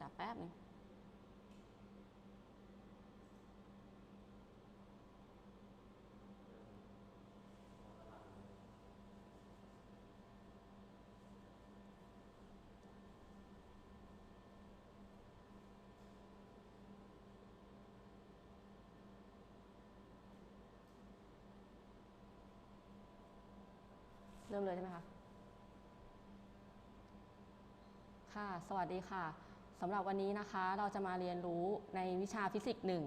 จ้ะแป๊บนึงเริ่มเลยใช่ไหมคะ ค่ะ สวัสดีค่ะ สำหรับวันนี้นะคะเราจะมาเรียนรู้ในวิชาฟิสิกส์หนึ่ง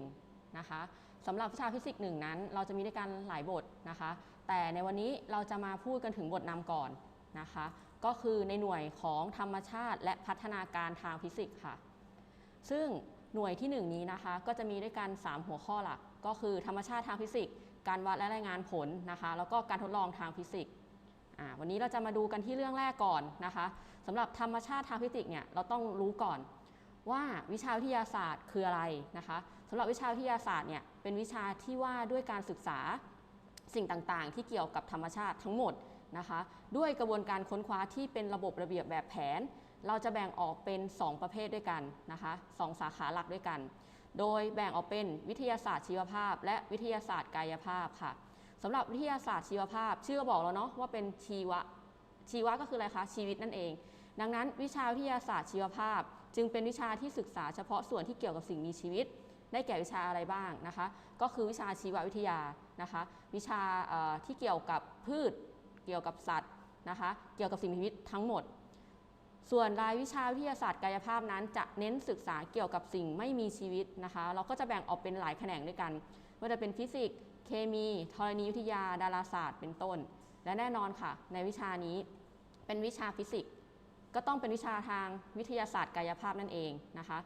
นะคะสำหรับวิชาฟิสิกส์หนึ่งนั้น เราจะมีด้วยกันหลายบทนะคะ แต่ในวันนี้เราจะมาพูดกันถึงบทนำก่อนนะคะ ก็คือในหน่วยของธรรมชาติ และพัฒนาการทางฟิสิกส์ค่ะ ซึ่งหน่วยที่ 1 นี้นะคะ ก็จะมีด้วยกัน 3 หัวข้อหลัก ก็คือธรรมชาติทางฟิสิกส์การวัดและรายงานผลนะคะ แล้วก็การทดลองทางฟิสิกส์วันนี้เราจะมาดูกันที่เรื่องแรกก่อนนะคะสำหรับธรรมชาติทางฟิสิกส์เนี่ยเราต้องรู้ก่อน ว่าวิชาวิทยาศาสตร์คืออะไรนะคะสำหรับวิชาวิทยาศาสตร์เนี่ยเป็นวิชาที่ว่าด้วยการศึกษาสิ่งต่างๆ ที่เกี่ยวกับธรรมชาติทั้งหมดนะคะด้วยกระบวนการค้นคว้าที่เป็นระบบระเบียบแบบแผน เราจะแบ่งออกเป็น 2 ประเภทด้วยกันนะคะสองสาขาหลักด้วยกัน โดยแบ่งออกเป็นวิทยาศาสตร์ชีวภาพ และวิทยาศาสตร์กายภาพค่ะสำหรับวิทยาศาสตร์ชีวภาพ ชื่อก็บอกแล้วเนาะว่าเป็นชีวะชีวะก็คืออะไรคะชีวิตนั่นเอง ดังนั้นวิชาวิทยาศาสตร์ชีวภาพ จึงเป็นวิชาที่ศึกษาเฉพาะส่วนที่เกี่ยวกับสิ่งมีชีวิต ได้แก่วิชาอะไรบ้างนะคะ ก็คือวิชาชีววิทยานะคะ วิชาที่เกี่ยวกับพืช เกี่ยวกับสัตว์นะคะ เกี่ยวกับสิ่งมีชีวิตทั้งหมด ส่วนรายวิชาวิทยาศาสตร์กายภาพนั้นจะเน้นศึกษาเกี่ยวกับสิ่งไม่มีชีวิตนะคะ เราก็จะแบ่งออกเป็นหลายแขนงด้วยกันว่าจะเป็นฟิสิกส์ เคมี ธรณีวิทยา ดาราศาสตร์ เป็นต้น และแน่นอนค่ะ ในวิชานี้เป็นวิชาฟิสิกส์ ก็ต้องเป็นวิชาทางวิทยาศาสตร์กายภาพนั่นเองนะคะ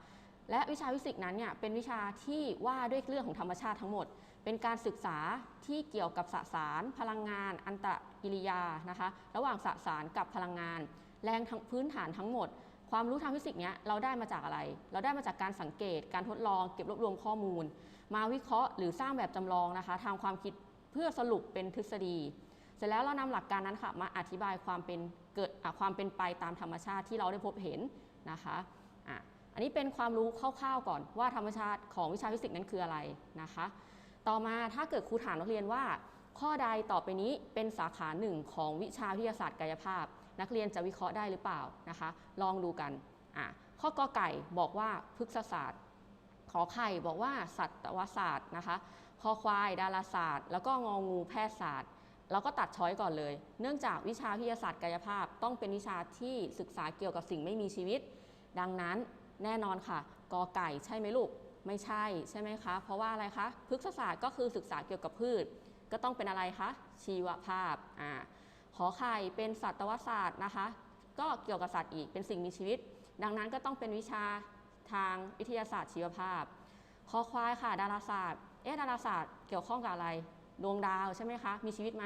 และวิชาฟิสิกส์นั้นเนี่ยเป็นวิชาที่ว่าด้วยเรื่องของธรรมชาติทั้งหมด เป็นการศึกษาที่เกี่ยวกับสสาร พลังงาน อันตรกิริยานะคะ ระหว่างสสารกับพลังงาน แรงพื้นฐานทั้งหมด ความรู้ทางฟิสิกส์เนี้ยเราได้มาจากอะไร เราได้มาจากการสังเกต การทดลอง เก็บรวบรวมข้อมูล มาวิเคราะห์หรือสร้างแบบจำลองนะคะทางความคิดเพื่อสรุปเป็นทฤษฎี เสร็จแล้วเรานำหลักการนั้นค่ะมาอธิบายความเป็น เกิดความเป็นไปตามธรรมชาติที่เราได้พบเห็นนะคะอะอันนี้เป็นความรู้คร่าวๆก่อนว่าธรรมชาติของวิชาฟิสิกส์นั้นคืออะไรนะคะ ต่อมาถ้าเกิดครูถามนักเรียนว่า ข้อใดต่อไปนี้เป็นสาขาหนึ่งของวิชาวิทยาศาสตร์กายภาพ นักเรียนจะวิเคราะห์ได้หรือเปล่านะคะ ลองดูกันอะข้อกอไก่บอกว่าพฤกษศาสตร์ ขอไข่บอกว่าสัตวศาสตร์นะคะคอควายดาราศาสตร์ แล้วก็งองูแพทยศาสตร์ เราก็ตัดช้อยก่อนเลย เนื่องจากวิชาวิทยาศาสตร์กายภาพต้องเป็นวิชาที่ศึกษาเกี่ยวกับสิ่งไม่มีชีวิต ดังนั้นแน่นอนค่ะกอไก่ใช่ไหมลูก ไม่ใช่ใช่ไหมคะ เพราะว่าอะไรคะพฤกษศาสตร์ก็คือศึกษาเกี่ยวกับพืช ก็ต้องเป็นอะไรคะชีวภาพอ่าขอไข่เป็นสัตวศาสตร์นะคะ ก็เกี่ยวกับสัตว์อีกเป็นสิ่งมีชีวิต ดังนั้นก็ต้องเป็นวิชาทางวิทยาศาสตร์ชีวภาพ คอควายค่ะดาราศาสตร์เอ๊ะดาราศาสตร์เกี่ยวข้องกับอะไร ดวงดาวใช่ไหมคะ มีชีวิตไหม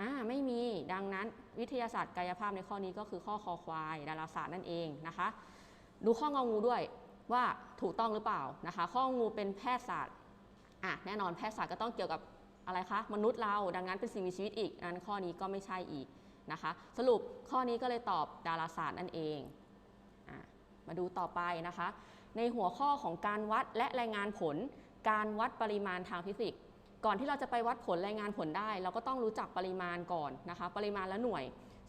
อ่าไม่มีดังนั้นวิทยาศาสตร์กายภาพในข้อนี้ก็คือข้อคอควายดาราศาสตร์นั่นเองนะคะ ดูข้ององูด้วยว่าถูกต้องหรือเปล่านะคะ ข้องงูเป็นแพทยศาสตร์อะแน่นอนแพทยศาสตร์ก็ต้องเกี่ยวกับอะไรคะมนุษย์เราดังนั้นเป็นสิ่งมีชีวิตอีกดังนั้นข้อนี้ก็ไม่ใช่อีกนะคะ สรุปข้อนี้ก็เลยตอบดาราศาสตร์นั่นเองอะมาดูต่อไปนะคะ ในหัวข้อของการวัดและรายงานผล การวัดปริมาณทางฟิสิกส์ ก่อนที่เราจะไปวัดผลรายงานผลได้ เราก็ต้องรู้จักปริมาณก่อนนะคะ ปริมาณและหน่วย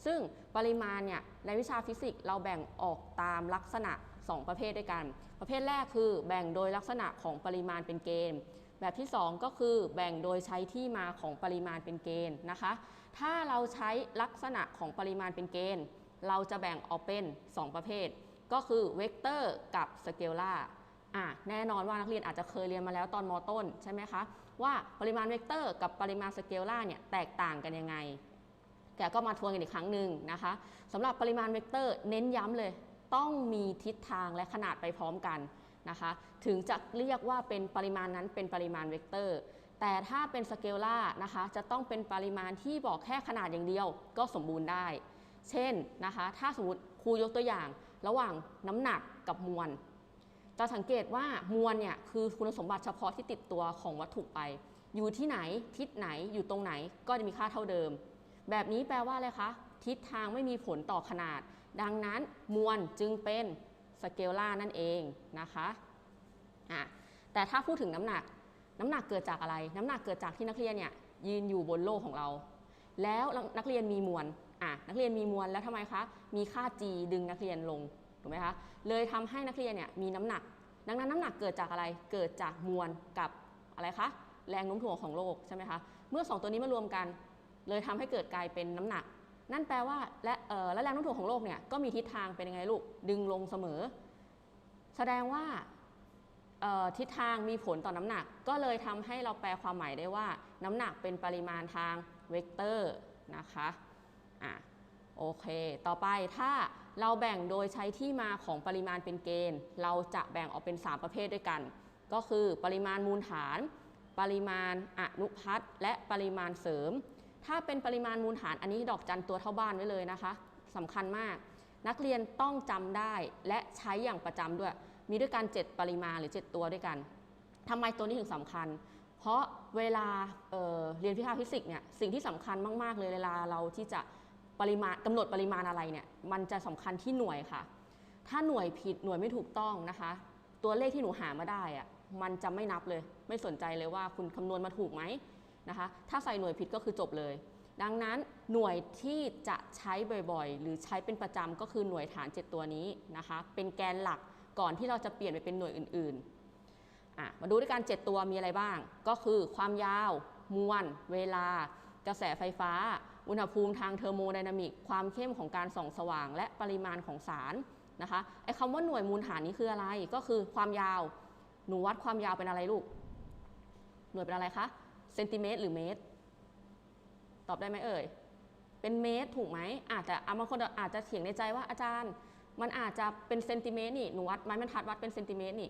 ซึ่งปริมาณเนี่ยในวิชาฟิสิกส์เราแบ่งออกตามลักษณะ 2 ประเภทด้วยกัน ประเภทแรกคือแบ่งโดยลักษณะของปริมาณเป็นเกณฑ์แบบที่ 2 ก็คือแบ่งโดยใช้ที่มาของปริมาณเป็นเกณฑ์นะคะ ถ้าเราใช้ลักษณะของปริมาณเป็นเกณฑ์ เราจะแบ่งออกเป็น 2 ประเภท ก็คือเวกเตอร์กับสเกลล่าอะแน่นอนว่านักเรียนอาจจะเคยเรียนมาแล้วตอนมต้นใช่ไหมคะ ว่าปริมาณเวกเตอร์กับปริมาณสเกลล่าเนี่ยแตกต่างกันยังไง แกก็มาทวนกันอีกครั้งหนึ่งนะคะสำหรับปริมาณเวกเตอร์เน้นย้ำเลย ต้องมีทิศทางและขนาดไปพร้อมกันนะคะถึงจะเรียกว่าเป็นปริมาณนั้นเป็นปริมาณเวกเตอร์ แต่ถ้าเป็นสเกลล่านะคะจะต้องเป็นปริมาณที่บอกแค่ขนาดอย่างเดียวก็สมบูรณ์ได้ เช่นนะคะถ้าสมมติครูยกตัวอย่าง ระหว่างน้ำหนักกับมวล จะสังเกตว่ามวลเนี่ยคือคุณสมบัติเฉพาะที่ติดตัวของวัตถุไป อยู่ที่ไหนทิศไหนอยู่ตรงไหนก็จะมีค่าเท่าเดิม แบบนี้แปลว่าอะไรคะทิศทางไม่มีผลต่อขนาด ดังนั้นมวลจึงเป็นสเกลล่านั่นเองนะคะอะแต่ถ้าพูดถึงน้ำหนัก น้ำหนักเกิดจากอะไร น้ำหนักเกิดจากที่นักเรียนเนี่ยยืนอยู่บนโลกของเรา แล้วนักเรียนมีมวลอะนักเรียนมีมวลแล้วทำไมคะมีค่า g ดึงนักเรียนลง ถูกไหมคะเลยทำให้นักเรียนเนี่ยมีน้ำหนัก ดังนั้นน้ำหนักเกิดจากอะไรเกิดจากมวลกับอะไรคะแรงโน้มถ่วงของโลกใช่ไหมคะเมื่อสองตัวนี้มารวมกัน เลยทำให้เกิดกลายเป็นน้ำหนัก นั่นแปลว่าและเออและแรงโน้มถ่วงของโลกเนี่ยก็มีทิศทางเป็นยังไงลูกดึงลงเสมอ แสดงว่าทิศทางมีผลต่อน้ำหนัก ก็เลยทำให้เราแปลความหมายได้ว่า น้ำหนักเป็นปริมาณทางเวกเตอร์นะคะอะ โอเค ต่อไปถ้าเราแบ่งโดยใช้ที่มาของปริมาณเป็นเกณฑ์ เราจะแบ่งออกเป็น 3 ประเภทด้วยกัน ก็คือปริมาณมูลฐาน ปริมาณอนุพัฒน์และปริมาณเสริม ถ้าเป็นปริมาณมูลฐานอันนี้ดอกจันตัวเท่าบ้านไว้เลยนะคะสำคัญมาก นักเรียนต้องจำได้และใช้อย่างประจำด้วย มีด้วยกัน 7 ปริมาณหรือ 7 ตัวด้วยกันทำไมตัวนี้ถึงสำคัญเพราะเวลาเเรียนวิชาฟิสิกส์เนี่ยสิ่งที่สำคัญมาก ๆ เลยเวลาเราที่จะ ปริมาณกำหนดปริมาณอะไรเนี่ยมันจะสำคัญที่หน่วยค่ะ ถ้าหน่วยผิดหน่วยไม่ถูกต้องนะคะ ตัวเลขที่หนูหามาได้อะมันจะไม่นับเลย ไม่สนใจเลยว่าคุณคำนวณมาถูกไหมนะคะ ถ้าใส่หน่วยผิดก็คือจบเลย ดังนั้นหน่วยที่จะใช้บ่อยๆ หรือใช้เป็นประจำก็คือหน่วยฐาน 7 ตัวนี้นะคะ เป็นแกนหลักก่อนที่เราจะเปลี่ยนไปเป็นหน่วยอื่นๆอะมาดูด้วยกัน 7 ตัวมีอะไรบ้าง ก็คือความยาว มวล เวลา กระแสไฟฟ้า อุณหภูมิทางเทอร์โมไดนามิกความเข้มของการส่องสว่าง และปริมาณของสารนะคะไอ้คำว่าหน่วยมูลฐานนี้คืออะไรก็คือความยาวหนูวัดความยาวเป็นอะไรลูก หน่วยเป็นอะไรคะเซนติเมตรหรือเมตร ตอบได้ไหมเอ่ยเป็นเมตรถูกไหมอาจจะบางคนอาจจะเถียงในใจว่าอาจารย์ มันอาจจะเป็นเซนติเมตรนี่หนูวัดไม้บรรทัดวัดเป็นเซนติเมตรนี่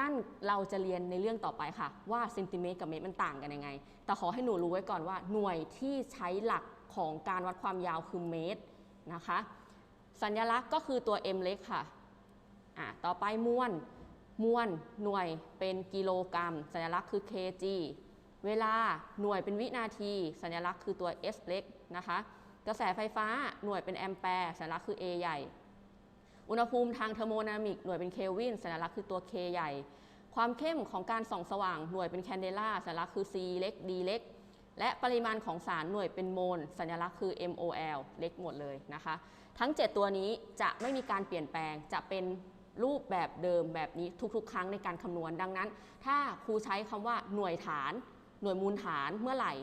นั่นเราจะเรียนในเรื่องต่อไปค่ะ ว่าเซนติเมตรกับเมตรมันต่างกันยังไง แต่ขอให้หนูรู้ไว้ก่อนว่า หน่วยที่ใช้หลักของการวัดความยาวคือเมตรนะคะ สัญลักษณ์ก็คือตัว m เล็กค่ะอะ ต่อไปมวลมวลหน่วยเป็นกิโลกรัม สัญลักษณ์คือ kg เวลาหน่วยเป็นวินาที สัญลักษณ์คือตัว s เล็กนะคะ กระแสไฟฟ้าหน่วยเป็นแอมแปร์สัญลักษณ์คือ a ใหญ่ อุณหภูมิทางเทอร์โมนามิกหน่วยเป็นเคลวินสัญลักษณ์คือตัว k ใหญ่ ความเข้มของการส่องสว่างหน่วยเป็นแคนเดล่าสัญลักษณ์คือ c เล็ก d เล็ก และปริมาณของสารหน่วยเป็นโมล สัญลักษณ์คือ mol เล็กหมดเลยนะคะ ทั้ง 7 ตัวนี้จะไม่มีการเปลี่ยนแปลงจะเป็นรูปแบบเดิมแบบนี้ทุกๆ ครั้งในการคำนวณดังนั้น ถ้าครูใช้คำว่าหน่วยฐาน หน่วยมูลฐานเมื่อไหร่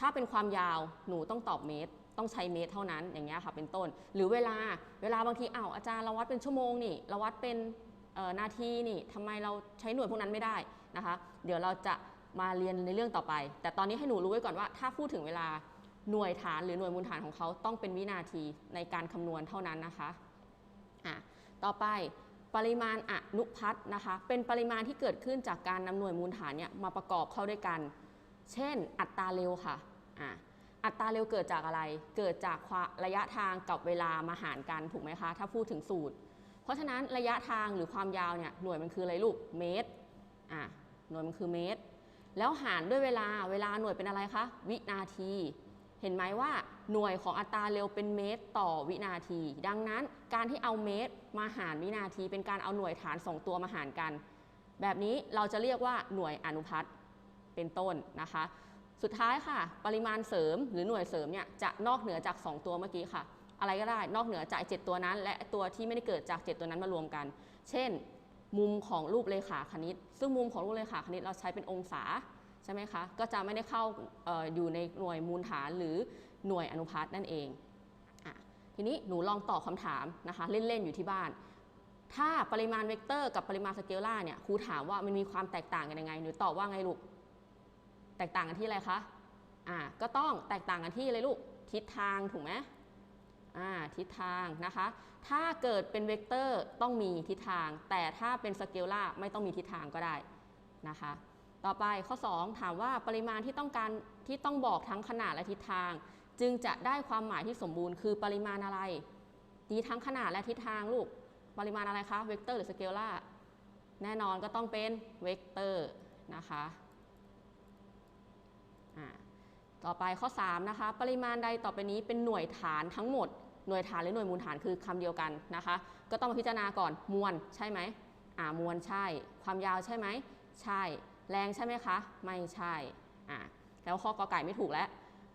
ถ้าเป็นความยาวหนูต้องตอบเมตร ต้องใช้เมตรเท่านั้นอย่างเงี้ยค่ะเป็นต้น หรือเวลาเวลาบางทีอ้าวอาจารย์เราวัดเป็นชั่วโมงนี่เราวัดเป็นนาทีนี่ทำไมเราใช้หน่วยพวกนั้นไม่ได้นะคะ เดี๋ยวเราจะมาเรียนในเรื่องต่อไป แต่ตอนนี้ให้หนูรู้ไว้ก่อนว่า ถ้าพูดถึงเวลาหน่วยฐานหรือหน่วยมูลฐานของเขาต้องเป็นวินาทีในการคำนวณเท่านั้นนะคะอะต่อไปปริมาณอนุพัฒน์นะคะ เป็นปริมาณที่เกิดขึ้นจากการนำหน่วยมูลฐานเนี่ยมาประกอบเข้าด้วยกัน เช่น อัตราเร็วค่ะอะ อัตราเร็วเกิดจากอะไร เกิดจากระยะทางกับเวลามาหารกันถูกไหมคะ ถ้าพูดถึงสูตร เพราะฉะนั้นระยะทางหรือความยาวเนี่ยหน่วยมันคืออะไรลูกเมตรอะหน่วยมันคือเมตร แล้วหารด้วยเวลาเวลาหน่วยเป็นอะไรคะวินาที เห็นไหมว่าหน่วยของอัตราเร็วเป็นเมตรต่อวินาที ดังนั้นการที่เอาเมตรมาหารวินาที เป็นการเอาหน่วยฐานสองตัวมาหารกัน แบบนี้เราจะเรียกว่าหน่วยอนุพัฒน์เป็นต้นนะคะ สุดท้ายค่ะ ปริมาณเสริมหรือหน่วยเสริมเนี่ยจะนอกเหนือจาก 2 ตัวเมื่อกี้ค่ะ อะไรก็ได้นอกเหนือจาก 7 ตัวนั้น และตัวที่ไม่ได้เกิดจาก 7 ตัวนั้นมารวมกัน เช่น มุมของรูปเลขาคณิต ซึ่งมุมของรูปเลขาคณิตเราใช้เป็นองศาใช่ไหมคะก็จะไม่ได้เข้าอออยู่ในหน่วยมูลฐานหรือหน่วยอนุพัฒน์นั่นเองอทีนี้หนูลองตอบคำถามนะคะ เล่นๆอยู่ที่บ้าน ถ้าปริมาณเวกเตอร์กับปริมาณสเกลล่าเนี่ยครูถามว่ามันมีความแตกต่างกันยังไงหนูตอบว่าไงลูก แตกต่างกันที่อะไรคะอ่าก็ต้องแตกต่างกันที่อะไรลูกทิศทางถูกไหมอ่าทิศทางนะคะ ถ้าเกิดเป็นเวกเตอร์ต้องมีทิศทาง แต่ถ้าเป็นสเกลล่าไม่ต้องมีทิศทางก็ได้นะคะ ต่อไปข้อ 2 ถามว่าปริมาณที่ต้องการที่ต้องบอกทั้งขนาดและทิศทาง จึงจะได้ความหมายที่สมบูรณ์คือปริมาณอะไรดีทั้งขนาดและทิศทางลูกปริมาณอะไรคะเวกเตอร์หรือสเกลล่าแน่นอนก็ต้องเป็นเวกเตอร์นะคะ ต่อไปข้อ 3 นะคะ ปริมาณใดต่อไปนี้เป็นหน่วยฐานทั้งหมด หน่วยฐานหรือหน่วยมูลฐานคือคำเดียวกันนะคะ ก็ต้องมาพิจารณาก่อนมวลใช่ไหมอ่ามวลใช่ ความยาวใช่ไหมใช่ แรงใช่ไหมคะ ไม่ใช่อ่าแล้วข้อกอไก่ไม่ถูกแล้ว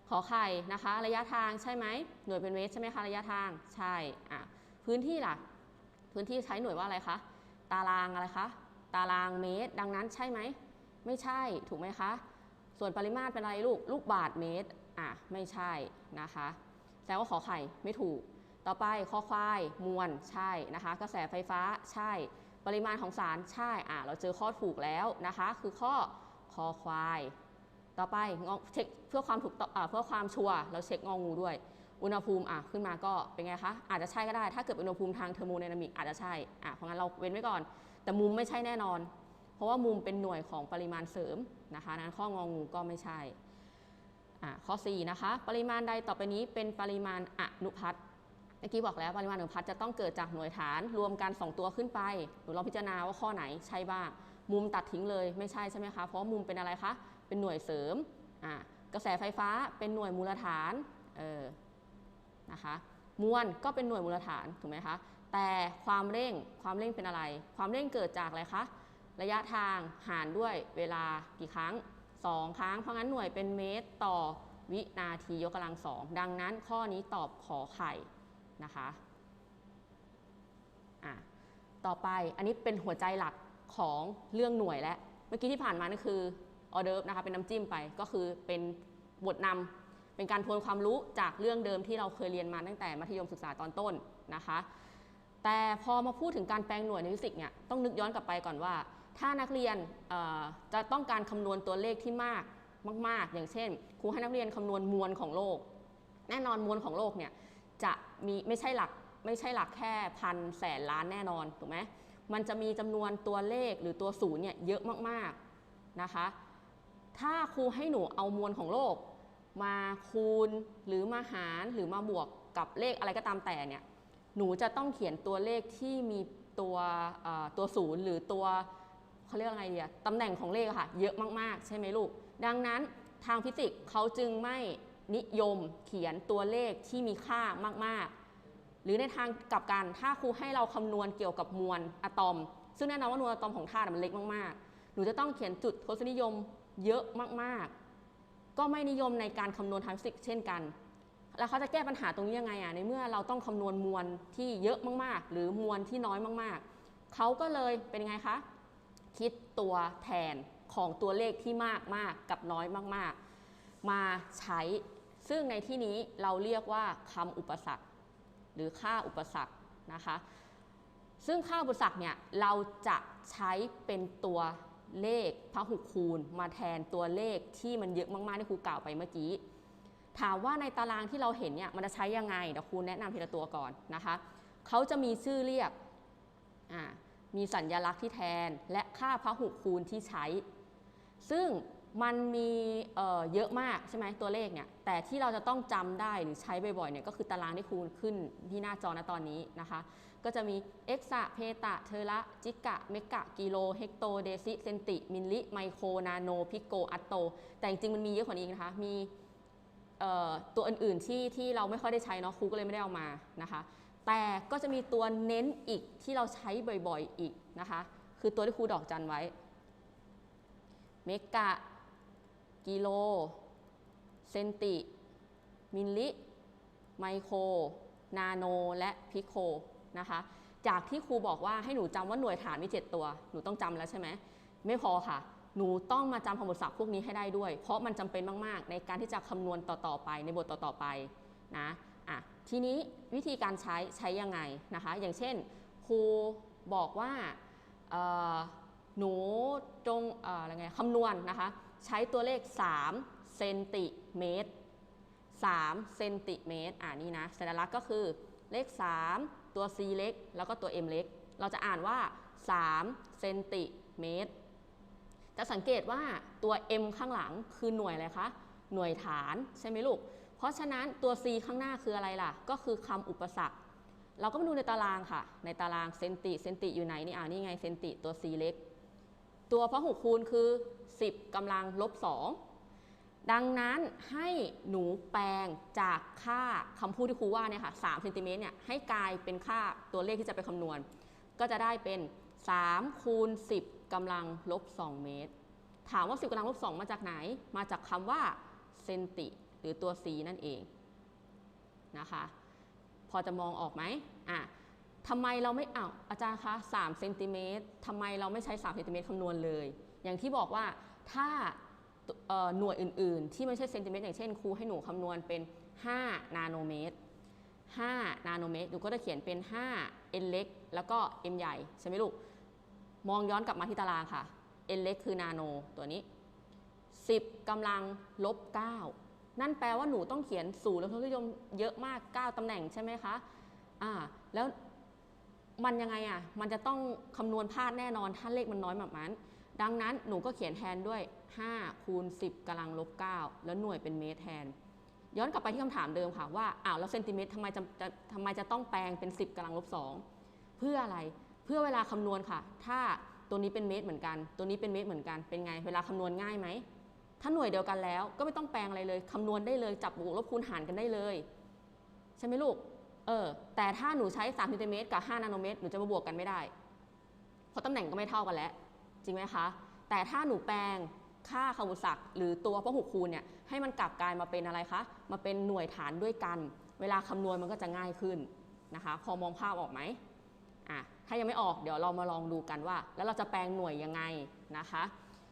ขอไข่นะคะ ระยะทางใช่ไหมหน่วยเป็นเมตรใช่ไหมคะระยะทางใช่อะพื้นที่ล่ะพื้นที่ใช้หน่วยว่าอะไรคะตารางอะไรคะตารางเมตร ดังนั้นใช่ไหมไม่ใช่ถูกไหมคะ ส่วนปริมาตรเป็นอะไรลูก ลูกบาทเมตร อะ ไม่ใช่นะคะแสดงว่าขอไข่ไม่ถูก ต่อไปคอควายมวลใช่นะคะ กระแสไฟฟ้าใช่ ปริมาณของสารใช่ อะ เราเจอข้อถูกแล้วนะคะ คือข้อคอควาย ต่อไปงอเช็คเพื่อความถูกต้อเพื่อความชัวร์เราเช็คงองูด้วย อุณหภูมิอะขึ้นมาก็เป็นไงคะ อาจจะใช่ก็ได้ ถ้าเกิดอุณหภูมิทางเทอร์โมไดนามิกอาจจะใช่ อะ เพราะงั้นเราเว้นไว้ก่อน แต่มุมไม่ใช่แน่นอน ราะว่ามุมเป็นหน่วยของปริมาณเสริมนะคะนั้นข้ององูก็ไม่ใช่ข้อ 4 นะคะ ปริมาณใดต่อไปนี้เป็นปริมาณอนุพัฒน์เมื่อกี้บอกแล้วปริมาณอนุพัฒน์จะต้องเกิดจากหน่วยฐาน รวมกัน 2 ตัวขึ้นไปหนูลองพิจารณาว่าข้อไหนใช่บ้าง มุมตัดทิ้งเลยไม่ใช่ใช่ไหมคะเพราะมุมเป็นอะไรคะเป็นหน่วยเสริมกระแสไฟฟ้าเป็นหน่วยมูลฐานเออนะคะมวลก็เป็นหน่วยมูลฐานถูกไหมคะแต่ความเร่งความเร่งเป็นอะไร ความเร่งเกิดจากอะไรคะ ระยะทางหารด้วยเวลากี่ครั้ง 2 ครั้ง เพราะงั้นหน่วยเป็นเมตรต่อวินาทียกกำลังสองดังนั้นข้อนี้ตอบขอไข่นะคะอะต่อไปอันนี้เป็นหัวใจหลักของเรื่องหน่วยและ เมื่อกี้ที่ผ่านมานี่นคือออเดิร์ฟนะคะเป็นน้ำจิ้มไปก็คือเป็นบทนำเป็นการทวนความรู้จากเรื่องเดิมที่เราเคยเรียนมาตั้งแต่มัธยมศึกษาตอนต้นนะคะ แต่พอมาพูดถึงการแปลงหน่วยในฟิสิกส์เนี่ยต้องนึกย้อนกลับไปก่อนว่า ถ้านักเรียนจะต้องการคำนวณตัวเลขที่มากมาก ๆ อย่างเช่น ครูให้นักเรียนคำนวณมวลของโลก แน่นอนมวลของโลกเนี่ยจะมีไม่ใช่หลักไม่ใช่หลักแค่พันแสนล้านแน่นอนถูกไหมมันจะมีจำนวนตัวเลขหรือตัวศูนย์เนี่ยเยอะมากๆนะคะ ถ้าครูให้หนูเอามวลของโลก มาคูณหรือมาหารหรือมาบวกกับเลขอะไรก็ตามแต่เนี่ยหนูจะต้องเขียนตัวเลขที่มีตัวตัวศูนย์หรือตัว เขาเรียกอะไรเดียตำแหน่งของเลขค่ะ เยอะมากๆ ใช่ไหมลูก ดังนั้นทางฟิสิกส์เขาจึงไม่นิยมเขียนตัวเลขที่มีค่ามากๆ หรือในทางกลับกันถ้าครูให้เราคำนวณเกี่ยวกับมวลอะตอม ซึ่งแน่นอนว่ามวลอะตอมของธาตุมันเล็กมากๆ หนูจะต้องเขียนจุดทศนิยมเยอะมากๆ ก็ไม่นิยมในการคำนวณทางฟิสิกส์เช่นกัน แล้วเขาจะแก้ปัญหาตรงนี้ยังไงอะในเมื่อเราต้องคำนวณมวลที่เยอะมากๆ หรือมวลที่น้อยมากๆ เขาก็เลยเป็นยังไงคะ คิดตัวแทนของตัวเลขที่มากมากกับน้อยมาก ๆ มาใช้ ซึ่งในที่นี้เราเรียกว่าคำอุปสรรค หรือค่าอุปสรรคนะคะ ซึ่งค่าอุปสรรคเนี่ยเราจะใช้เป็นตัวเลขพหุคูณ มาแทนตัวเลขที่มันเยอะมากๆที่ครูกล่าวไปเมื่อกี้ ถามว่าในตารางที่เราเห็นเนี่ยมันจะใช้ยังไงเดี๋ยวครูแนะนำทีละตัวก่อนนะคะเขาจะมีชื่อเรียกอ่า มีสัญญลักษณ์ที่แทนและค่าพหุคูณที่ใช้ ซึ่งมันมีเอ่อเยอะมากใช่ไหมตัวเลขเนี่ยแต่ที่เราจะต้องจำได้หรือใช้บ่อยๆเนี่ยก็คือตารางที่ครูขึ้นที่หน้าจอณตอนนี้นะคะ ก็จะมีเอ็กซะเพตะเทระจิกะเมกะกิโลเฮกโตเดซิเซนติมิลลิไมโครนาโนพิโกอัตโต แต่จริงๆมันมีเยอะกว่านี้นะคะ มีตัวอื่นๆที่ที่เราไม่ค่อยได้ใช้เนาะครูก็เลยไม่ได้เอามานะคะ แต่ก็จะมีตัวเน้นอีกที่เราใช้บ่อยๆอีกนะคะ คือตัวที่ครูดอกจันไว้ เมกะ กิโล เซนติ มิลลิ ไมโคร นาโน และพิโคนะคะ จากที่ครูบอกว่าให้หนูจำว่าหน่วยฐานมี 7 ตัว หนูต้องจำแล้วใช่ไหม ไม่พอค่ะ หนูต้องมาจำคำบทศัพท์พวกนี้ให้ได้ด้วย เพราะมันจำเป็นมาก ๆ ในการที่จะคำนวณต่อๆไปในบทต่อๆไปนะอะ ทีนี้วิธีการใช้ใช้ยังไงนะคะ อย่างเช่นครูบอกว่าหนูจงออะไรไงคำนวณนะคะ ใช้ตัวเลข 3 เซนติเมตร 3 เซนติเมตร อ่านี่นะสัญลักษณ์ก็คือเลข 3 ตัว c เล็ก แล้วก็ตัว m เล็ก เราจะอ่านว่า 3 เซนติเมตร จะสังเกตว่าตัว m ข้างหลังคือหน่วยอะไรคะ หน่วยฐานใช่ไหมลูก เพราะฉะนั้นตัว c ข้างหน้าคืออะไรล่ะ ก็คือคำอุปสรรค เราก็มาดูในตารางค่ะ ในตารางเซนติเซนติอยู่ไหนนี่อ่านี่ไงเซนติตัว c เล็ก ตัวพหุคูณคือ 10กำลังลบ 2 ดังนั้นให้หนูแปลงจากค่าคำพูดที่ครูว่าเนี่ยค่ะ3เซนติเมตรเนี่ยให้กลายเป็นค่าตัวเลขที่จะไปคำนวณ ก็จะได้เป็น3คูณ10กำลังลบ 2 เมตร ถามว่า 10กำลังลบ 2 มาจากไหน มาจากคำว่าเซนติ หรือตัว c นั่นเองนะคะ พอจะมองออกไหมอะทำไมเราไม่อ้าวอาจารย์คะ3เซนติเมตรทำไมเราไม่ใช้3เซนติเมตรคำนวณเลย อย่างที่บอกว่าถ้าหน่วยอื่น ๆ ที่ไม่ใช่เซนติเมตรอย่างเช่นครูให้หนูคำนวณเป็น 5 นาโนเมตร 5 นาโนเมตรหนูก็จะเขียนเป็น 5 n เล็กแล้วก็ m ใหญ่ใช่ไหมลูก มองย้อนกลับมาที่ตารางค่ะ n เล็กคือนาโนตัวนี้ 10กำลังลบ9 นั่นแปลว่าหนูต้องเขียนสูตรและทศนิยมเยอะมาก 9ตำแหน่งใช่ไหมคะอ่าแล้วมันยังไงอะ มันจะต้องคำนวณพลาดแน่นอนถ้าเลขมันน้อยแบบนั้น ดังนั้นหนูก็เขียนแทนด้วย 5 คูณ 10กำลังลบ 9 แล้วหน่วยเป็นเมตรแทน ย้อนกลับไปที่คำถามเดิมค่ะว่า อ้าวแล้วเซนติเมตรทำไมจะจะทำไมจะต้องแปลงเป็น 10กำลังลบ 2 เพื่ออะไร เพื่อเวลาคำนวณค่ะ ถ้าตัวนี้เป็นเมตรเหมือนกัน ตัวนี้เป็นเมตรเหมือนกัน เป็นไง เวลาคำนวณง่ายไหม ถ้าหน่วยเดียวกันแล้วก็ไม่ต้องแปลงอะไรเลยคำนวณได้เลยจับบวกลบคูณหารกันได้เลย ใช่ไหมลูกเออแต่ถ้าหนูใช้3เซนติเมตรกับ 5 นาโนเมตรหนูจะมาบวกกันไม่ได้ เพราะตำแหน่งก็ไม่เท่ากันแล้ว จริงไหมคะ แต่ถ้าหนูแปลงค่าคำอุศักย์หรือตัวพหุคูณเนี่ยให้มันกลับกลายมาเป็นอะไรคะมาเป็นหน่วยฐานด้วยกัน เวลาคำนวณมันก็จะง่ายขึ้นนะคะ พอมองภาพออกไหมอะถ้ายังไม่ออกเดี๋ยวเรามาลองดูกันว่า แล้วเราจะแปลงหน่วยยังไงนะคะ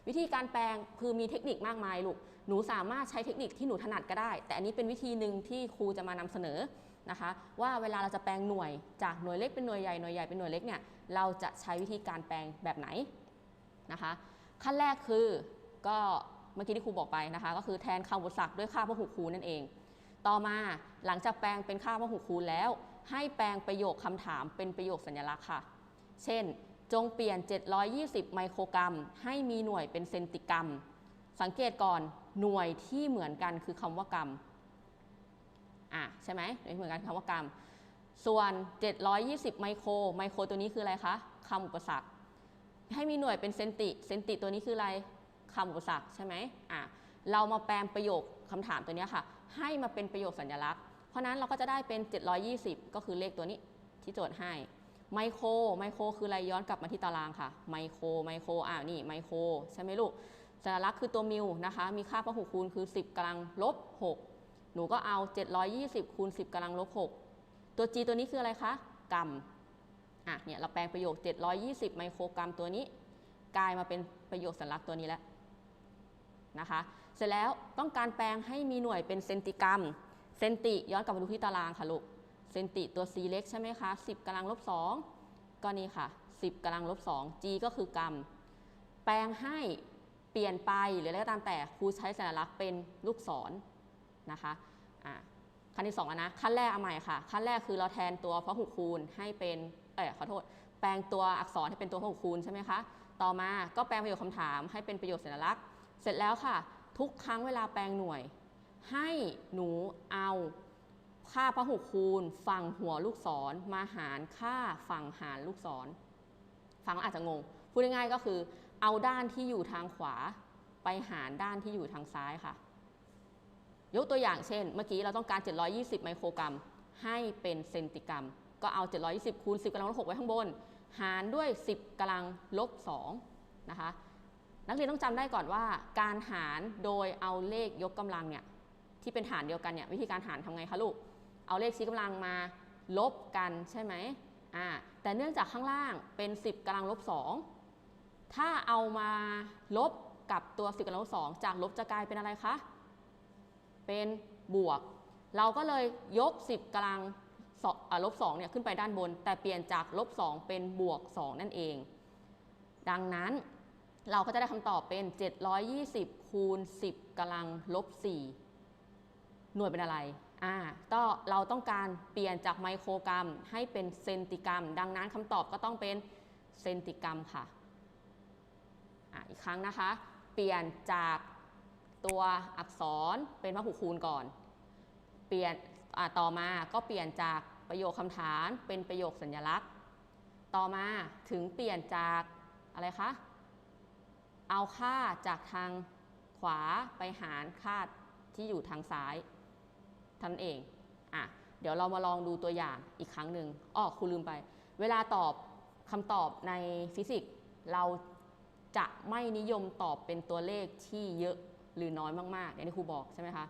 วิธีการแปลงคือมีเทคนิคมากมายลูก หนูสามารถใช้เทคนิคที่หนูถนัดก็ได้ แต่อันนี้เป็นวิธีหนึ่งที่ครูจะมานำเสนอนะคะ ว่าเวลาเราจะแปลงหน่วยจากหน่วยเล็กเป็นหน่วยใหญ่หน่วยใหญ่เป็นหน่วยเล็กเนี่ยเราจะใช้วิธีการแปลงแบบไหนนะคะ ขั้นแรกคือก็เมื่อกี้ที่ครูบอกไปนะคะ ก็คือแทนคำวุศักด้วยค่าพหุคูณนั่นเอง ต่อมาหลังจากแปลงเป็นค่าพหุคูณแล้ว ให้แปลงประโยคคำถามเป็นประโยคสัญลักษณ์ค่ะ เช่น จงเปลี่ยน 720 ไมโครกรัม ให้มีหน่วยเป็นเซนติกรัม สังเกตก่อนหน่วยที่เหมือนกันคือคำว่ากรัมอะใช่ไหมหน่วยเหมือนกันคำว่ากรัม ส่วน 720 ไมโคร ไมโครตัวนี้คืออะไรคะคำอุปสรรค ให้มีหน่วยเป็นเซนติ เซนติตัวนี้คืออะไรคำอุปสรรคใช่ไหมอะเรามาแปลงประโยคคำถามตัวนี้ค่ะ ให้มาเป็นประโยคสัญลักษณ์ เพราะนั้นเราก็จะได้เป็น 720 ก็คือเลขตัวนี้ที่โจทย์ให้ ไมโครไมโครคืออะไรย้อนกลับมาที่ตารางค่ะไมโครไมโครอ่านี่ไมโครใช่ไหมลูกสัญลักษณ์คือตัวมิวนะคะ มีค่าพหุคูณคือ 10กำลังลบ6หนูก็เอา 720คูณ10กำลังลบ6ตัว g ตัวนี้คืออะไรคะกรัมอะเนี่ยเราแปลงประโยค 720 ไมโครกรัมตัวนี้ กลายมาเป็นประโยคสัญลักษณ์ตัวนี้แล้วนะคะ เสร็จแล้วต้องการแปลงให้มีหน่วยเป็นเซนติกรัมเซนติย้อนกลับมาดูที่ตารางค่ะลูก เซนติตัว c เล็กใช่ไหมคะ 10กำลังลบ2ก็นี่ค่ะ 10กำลังลบ2 g ก็คือกรัม แปลงให้เปลี่ยนไปหรืออะไรก็ตามแต่ครูใช้สัญลักษณ์เป็นลูกศรนะคะอะขั้นที่2แล้วนะ ขั้นแรกเอาใหม่ค่ะ ขั้นแรกคือเราแทนตัวพหุคูณให้เป็น เออขอโทษ แปลงตัวอักษรให้เป็นตัวพหุคูณใช่ไหมคะ ต่อมาก็แปลงประโยคคำถามให้เป็นประโยคสัญลักษณ์ เสร็จแล้วค่ะ ทุกครั้งเวลาแปลงหน่วย ให้หนูเอา ค่าพหุคูณ ฝั่งหัวลูกศรมาหารค่าฝั่งหารลูกศร ฟังอาจจะงง พูดง่ายๆก็คือ เอาด้านที่อยู่ทางขวา ไปหารด้านที่อยู่ทางซ้ายค่ะ ยกตัวอย่างเช่น เมื่อกี้เราต้องการ 720 ไมโครกรัม ให้เป็นเซนติกรัม ก็เอา 720 คูณ 10กำลังลบ6ไว้ข้างบน หารด้วย 10กำลังลบ2นะคะ นักเรียนต้องจำได้ก่อนว่า การหารโดยเอาเลขยกกำลังเนี่ยที่เป็นฐานเดียวกันเนี่ยวิธีการหารทำไงคะลูก เอาเลขชี้กำลังมาลบกันใช่ไหมอ่าแต่เนื่องจากข้างล่างเป็น 10กำลังลบ 2 ถ้าเอามาลบกับตัว 10กำลังลบ 2 จากลบจะกลายเป็นอะไรคะ เป็นบวก เราก็เลยยก 10กำลังสองอ่าลบ2เนี่ยขึ้นไปด้านบน แต่เปลี่ยนจากลบ 2 เป็นบวก 2 นั่นเอง ดังนั้นเราก็จะได้คำตอบเป็น 720 คูณ 10กำลังลบ 4 หน่วยเป็นอะไร อ่าก็เราต้องการเปลี่ยนจากไมโครกรัมให้เป็นเซนติกรัม ดังนั้นคำตอบก็ต้องเป็นเซนติกรัมค่ะอ่าอีกครั้งนะคะ เปลี่ยนจากตัวอักษรเป็นพหุคูณก่อน เปลี่ยนอ่าต่อมาก็เปลี่ยนจากประโยคคำถามเป็นประโยคสัญลักษณ์ ต่อมาถึงเปลี่ยนจากอะไรคะ เอาค่าจากทางขวาไปหารค่าที่อยู่ทางซ้าย ท่านเองอะเดี๋ยวเรามาลองดูตัวอย่างอีกครั้งหนึ่งอ้อครูลืมไป เวลาตอบคำตอบในฟิสิกส์เราจะไม่นิยมตอบเป็นตัวเลขที่เยอะหรือน้อยมากๆอย่างที่ครูบอกใช่ไหมคะ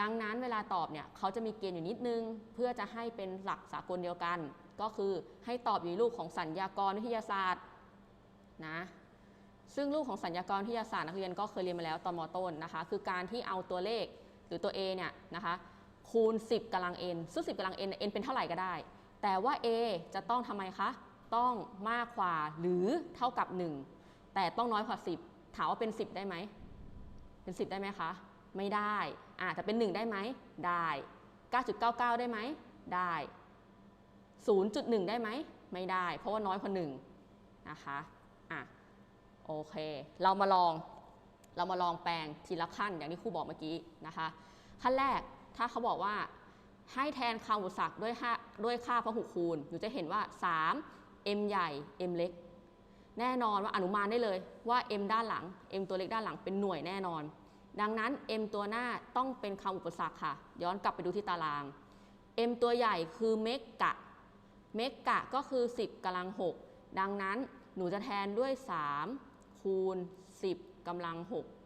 ดังนั้นเวลาตอบเนี่ยเขาจะมีเกณฑ์อยู่นิดนึง เพื่อจะให้เป็นหลักสากลเดียวกัน ก็คือให้ตอบอยู่ในรูปของสัญญากรวิทยาศาสตร์นะซึ่งรูปของสัญญากรวิทยาศาสตร์นักเรียนก็เคยเรียนมาแล้วตอนมต้นนะคะ คือการที่เอาตัวเลขหรือตัว a เนี่ยนะคะ คูณ 10กำลัง n ซึ่ง 10กำลัง n n เป็นเท่าไหร่ก็ได้ แต่ว่า a จะต้องทำไมคะ ต้องมากกว่าหรือเท่ากับ 1 แต่ต้องน้อยกว่า 10 ถามว่าเป็น 10 ได้ไหม เป็น 10 ได้ไหมคะ ไม่ได้อาจจะเป็น 1 ได้ไหม ได้ 9.99 ได้ไหม ได้ 0.1 ได้ไหม ไม่ได้ เพราะว่าน้อยกว่า1นะคะอะโอเค เรามาลอง เรามาลองแปลงทีละขั้นอย่างที่ครูบอกเมื่อกี้นะคะ ขั้นแรก ถ้าเขาบอกว่าให้แทนคำอุตสักด้วยค่าด้วยค่าพหุคูณหนูจะเห็นว่า 3 m ใหญ่ m เล็ก แน่นอนว่าอนุมานได้เลยว่า m ด้านหลัง m ตัวเล็กด้านหลังเป็นหน่วยแน่นอน ดังนั้น m ตัวหน้าต้องเป็นคำอุปสรรคค่ะ ย้อนกลับไปดูที่ตาราง m ตัวใหญ่คือเมกะ เมกะก็คือ 10กำลัง 6 ดังนั้นหนูจะแทนด้วย 3 คูณ 10กำลัง 6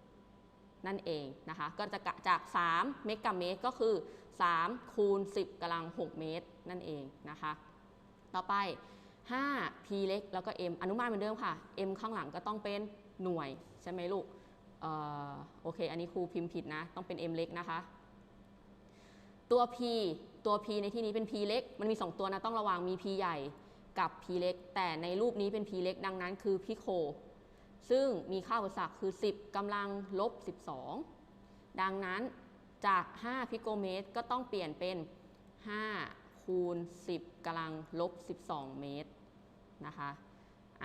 นั่นเองนะคะ ก็จะจาก 3 เมกะเมตรก็คือ 3 คูณ 10กำลัง 6 เมตรนั่นเองนะคะ ต่อไป 5 p เล็กแล้วก็ m อนุมานเหมือนเดิมค่ะ m ข้างหลังก็ต้องเป็นหน่วย ใช่ไหมลูกเอ่อโอเค อันนี้ครูพิมพ์ผิดนะ ต้องเป็น m เล็กนะคะ ตัว p ตัว p ในที่นี้เป็น p เล็ก มันมี 2 ตัวนะ ต้องระวังมี p ใหญ่กับ p เล็ก แต่ในรูปนี้เป็น p เล็ก ดังนั้นคือพิโค ซึ่งมีค่าอุปสรรคคือ 10กำลังลบ 12 ดังนั้นจาก 5 พิโกเมตรก็ต้องเปลี่ยนเป็น 5 คูณ 10กำลังลบ 12 เมตรนะคะ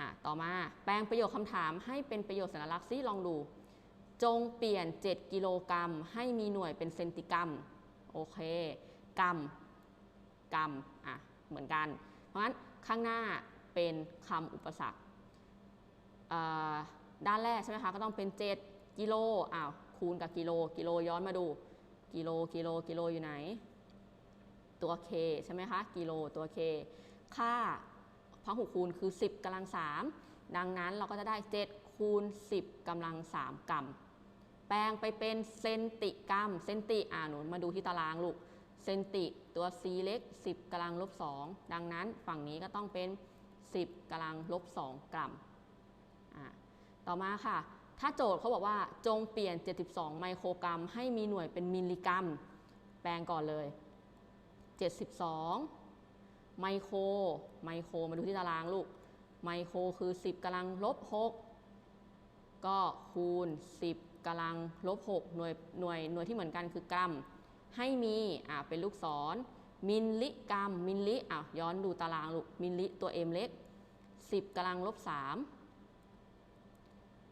ะต่อมาแปลงประโยคคำถามให้เป็นประโยคสัญลักษณ์ซิลองดู จงเปลี่ยน 7 กิโลกรัม ให้มีหน่วยเป็นเซนติกรัม โอเค กรัม กรัม อะ เหมือนกัน เพราะฉะนั้นข้างหน้าเป็นคำอุปสรรค ด้านแรกใช่ไหมคะก็ต้องเป็น 7 กิโลอ้าวคูณกับกิโลกิโลย้อนมาดู กิโลกิโลกิโลอยู่ไหน ตัว k ใช่ไหมคะกิโลตัว k ค่าพหุคูณคือ 10กำลัง 3 ดังนั้นเราก็จะได้ 7 คูณ 10กำลัง 3 กรัม แปลงไปเป็นเซนติกรัมเซนติอ่าหนูมาดูที่ตารางลูกเซนติตัว c เล็ก 10กำลังลบ2ดังนั้นฝั่งนี้ก็ต้องเป็น 10กำลังลบ2กรัม ต่อมาค่ะ ถ้าโจทย์เขาบอกว่าจงเปลี่ยน 72 ไมโครกรัม ให้มีหน่วยเป็นมิลลิกรัม แปลงก่อนเลย 72 ไมโคร ไมโคร มาดูที่ตารางลูก ไมโครคือ 10กำลังลบ 6 ก็คูณ 10กำลังลบ 6 หน่วยหน่วยหน่วยที่เหมือนกันคือกรัม ให้มีอ่าเป็นลูกศร มิลลิกรัม มิลลิอะย้อนดูตารางลูก มิลลิตัว m เล็ก 10กำลังลบ 3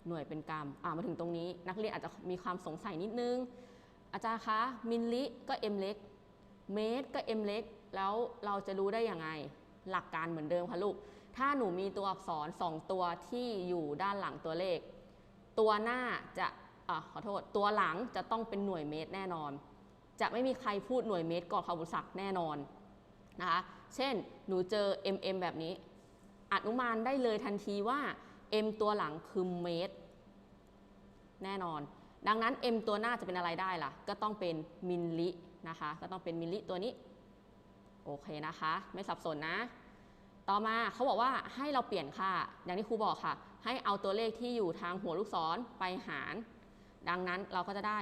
หน่วยเป็นกรัมอ่ามาถึงตรงนี้ นักเรียนอาจจะมีความสงสัยนิดนึง อาจารย์คะมิลลิก็ m เล็กเมตรก็ m เล็กแล้วเราจะรู้ได้ยังไง หลักการเหมือนเดิมค่ะลูก ถ้าหนูมีตัวอักษร 2 ตัวที่อยู่ด้านหลังตัวเลข ตัวหน้าจะอะขอโทษ ตัวหลังจะต้องเป็นหน่วยเมตรแน่นอน จะไม่มีใครพูดหน่วยเมตรก่อนคำบุศักแน่นอนนะคะ เช่น หนูเจอ mm แบบนี้ อนุมานได้เลยทันทีว่า m ตัวหลังคือเมตร แน่นอน ดังนั้น m ตัวหน้าจะเป็นอะไรได้ล่ะ ก็ต้องเป็นมิลลินะคะ ก็ต้องเป็นมิลลิตัวนี้ โอเคนะคะ ไม่สับสนนะ ต่อมาเขาบอกว่าให้เราเปลี่ยนค่า อย่างที่ครูบอกค่ะ ให้เอาตัวเลขที่อยู่ทางหัวลูกศรไปหาร ดังนั้นเราก็จะได้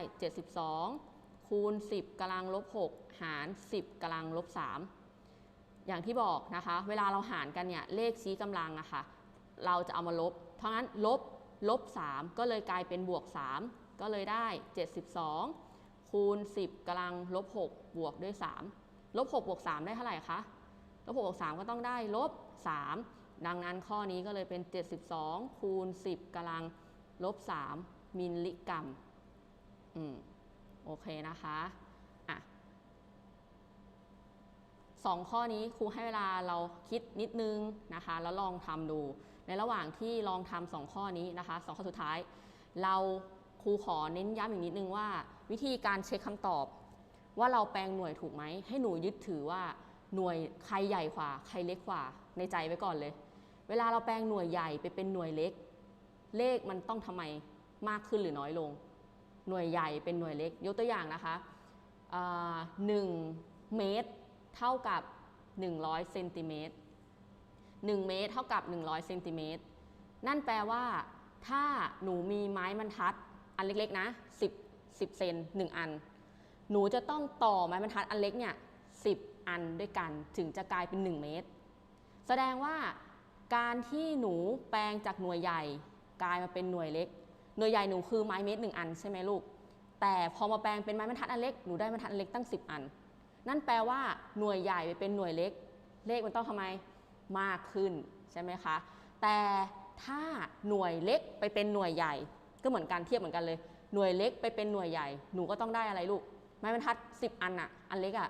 72 คูณ 10กำลังลบ 6 หาร 10กำลังลบ 3 อย่างที่บอกนะคะ เวลาเราหารกันเนี่ย เลขชี้กำลังอะค่ะ เราจะเอามาลบ เพราะงั้นลบลบ 3 ก็เลยกลายเป็นบวก 3 ก็เลยได้ 72 คูณ 10กำลังลบ 6 บวกด้วย 3 ลบ 6 บวก 3 ได้เท่าไหร่คะ ลบ 6 บวก 3 ก็ต้องได้ลบ 3 ดังนั้นข้อนี้ก็เลยเป็น 72 คูณ 10กำลังลบ 3 มิลลิกรัม อืม โอเคนะคะอะสองข้อนี้ครูให้เวลาเราคิดนิดนึงนะคะ แล้วลองทำดู ในระหว่างที่ลองทำสองข้อนี้นะคะสองข้อสุดท้าย เราครูขอเน้นย้ำอีกนิดนึงว่า วิธีการเช็คคำตอบ ว่าเราแปลงหน่วยถูกไหม ให้หนูยึดถือว่าหน่วยใครใหญ่กว่า ใครเล็กกว่า ในใจไว้ก่อนเลย เวลาเราแปลงหน่วยใหญ่ไปเป็นหน่วยเล็ก เลขมันต้องทำไมมากขึ้นหรือน้อยลง หน่วยใหญ่เป็นหน่วยเล็ก ยกตัวอย่างนะคะหนึ่งเมตร เท่ากับ 100เซนติเมตร 1 เมตร เท่ากับ 100เซนติเมตรนั่นแปลว่า ถ้าหนูมีไม้บรรทัดอันเล็กๆนะ 10 10เซน1 อัน หนูจะต้องต่อไม้บรรทัดอันเล็กเนี่ย10 อันด้วยกันถึงจะกลายเป็น 1 เมตร แสดงว่าการที่หนูแปลงจากหน่วยใหญ่กลายมาเป็นหน่วยเล็ก หน่วยใหญ่หนูคือไม้เมตรหนึ่งอันใช่ไหมลูก แต่พอมาแปลงเป็นไม้บรรทัดอันเล็กหนูได้บรรทัดอันเล็กตั้ง 10 อัน นั่นแปลว่าหน่วยใหญ่ไปเป็นหน่วยเล็ก เลขมันต้องทำไม มากขึ้นใช่ไหมคะ แต่ถ้าหน่วยเล็กไปเป็นหน่วยใหญ่ ก็เหมือนกันเทียบเหมือนกันเลย หน่วยเล็กไปเป็นหน่วยใหญ่ หนูก็ต้องได้อะไรลูก ไม้บรรทัด 10 อันอะอันเล็กอะ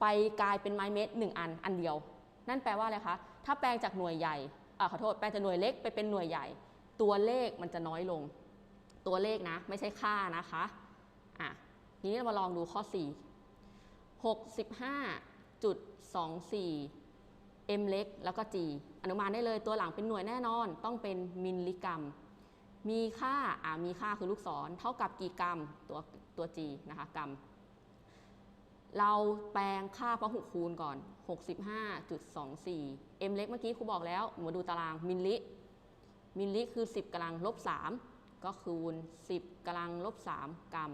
ไปกลายเป็นไม้เมตรหนึ่งอันอันเดียว นั่นแปลว่าอะไรคะ ถ้าแปลงจากหน่วยใหญ่อขอโทษ แปลงจากหน่วยเล็กไปเป็นหน่วยใหญ่ ตัวเลขมันจะน้อยลง ตัวเลขนะ ไม่ใช่ค่านะคะอะทีนี้เรามาลองดูข้อ 4 65.24 m เล็กแล้วก็ g อนุมานได้เลยตัวหลังเป็นหน่วยแน่นอน ต้องเป็นมิลลิกรัม มีค่าอ่ามีค่าคือลูกศร เท่ากับกี่กรัมตัวตัว g นะคะกรัม เราแปลงค่าพหุคูณก่อน 65.24 m เล็กเมื่อกี้ครูบอกแล้วมาดูตารางมิลลิ มิลลิคือ 10กำลังลบ 3 ก็คูณ 10กำลังลบ 3 กรัม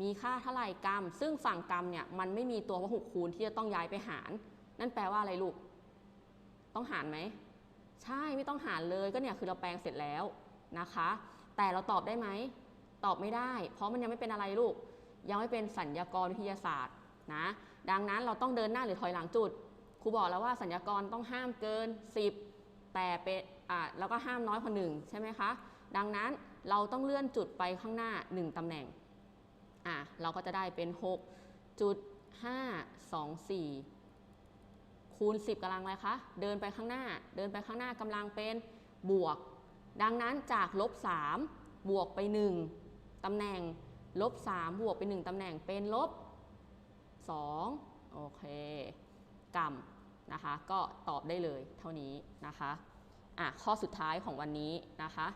มีค่าเท่าไหร่กรัม ซึ่งฝั่งกรัมเนี่ยมันไม่มีตัวพหุคูณที่จะต้องย้ายไปหาร นั่นแปลว่าอะไรลูก ต้องหารไหม ใช่ไม่ต้องหารเลยก็เนี่ยคือเราแปลงเสร็จแล้วนะคะ แต่เราตอบได้ไหม ตอบไม่ได้ เพราะมันยังไม่เป็นอะไรลูก ยังไม่เป็นสัญญากรวิทยาศาสตร์นะดังนั้นเราต้องเดินหน้าหรือถอยหลังจุดครูบอกแล้วว่าสัญญากรต้องห้ามเกิน 10 แต่เป็นอ่าแล้วก็ห้ามน้อยกว่า1ใช่ไหมคะดังนั้นเราต้องเลื่อนจุดไปข้างหน้า 1ตำแหน่งอะเราก็จะได้เป็น 6.524 คูณ 10กำลังอะไรคะ เดินไปข้างหน้า เดินไปข้างหน้ากำลังเป็นบวก ดังนั้นจากลบ3บวกไป 1ตำแหน่งลบ3บวกไป 1ตำแหน่งเป็นลบ2โอเคกรัมนะคะ ก็ตอบได้เลยเท่านี้นะคะอะข้อสุดท้ายของวันนี้นะคะ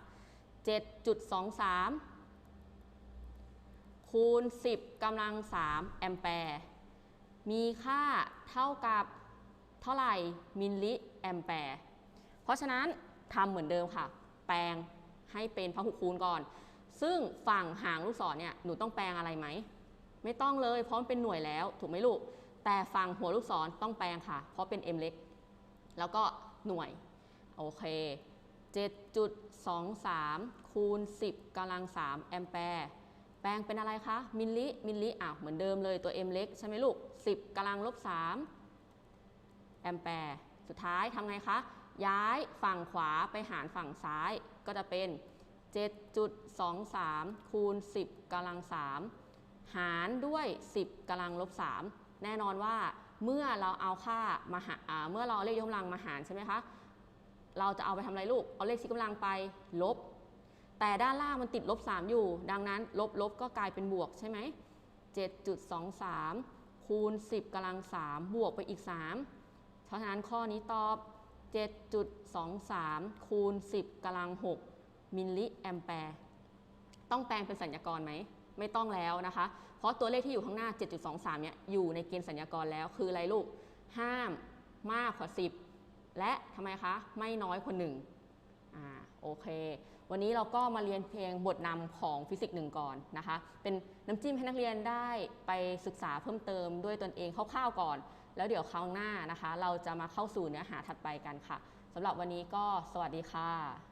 7.23 คูณ 10กำลัง 3 แอมแปร์ มีค่าเท่ากับ เท่าไหร่มิลลิแอมแปร์เพราะฉะนั้นทำเหมือนเดิมค่ะ แปลงให้เป็นพหุคูณก่อน ซึ่งฝั่งหางลูกศรเนี่ยหนูต้องแปลงอะไรไหม ไม่ต้องเลยเพราะมันเป็นหน่วยแล้วถูกไหมลูก แต่ฝั่งหัวลูกศรต้องแปลงค่ะ เพราะเป็น m เล็ก แล้วก็หน่วย โอเค 7.23 คูณ 10กำลัง 3 แอมแปร์แปลงเป็นอะไรคะ มิลลิ มิลลิอะเหมือนเดิมเลยตัว m เล็กใช่ไหมลูก 10กำลังลบ3 แอมแปร์สุดท้ายทำไงคะ ย้ายฝั่งขวาไปหารฝั่งซ้ายก็จะเป็น 7.23 คูณ 10กำลัง 3 หารด้วย 10กำลังลบ 3 แน่นอนว่าเมื่อเราเอาค่ามาหาเมื่อเราเอาเลขยกกำลังมาหารใช่ไหมคะ เราจะเอาไปทำอะไรลูก เอาเลขชี้กำลังไปลบ แต่ด้านล่างมันติดลบ 3 อยู่ ดังนั้นลบลบก็กลายเป็นบวกใช่ไหม7.23 คูณ 10กำลัง 3 บวกไปอีก 3 เพราะฉะนั้นข้อนี้ตอบ 7.23 คูณ 10กำลัง 6 มิลลิแอมแปร์ ต้องแปลงเป็นสัญญากรไหม ไม่ต้องแล้วนะคะ เพราะตัวเลขที่อยู่ข้างหน้า 7.23 เนี่ย อยู่ในเกณฑ์สัญญากรแล้ว คืออะไรลูก ห้ามมากกว่า 10 และทำไมคะ ไม่น้อยกว่า1อ่า โอเค วันนี้เราก็มาเรียนเพลงบทนำของฟิสิกส์หนึ่งก่อนนะคะ เป็นน้ำจิ้มให้นักเรียนได้ไปศึกษาเพิ่มเติมด้วยตนเองคร่าวๆก่อน แล้วเดี๋ยวคราวหน้านะคะ เราจะมาเข้าสู่เนื้อหาถัดไปกันค่ะสำหรับวันนี้ก็สวัสดีค่ะ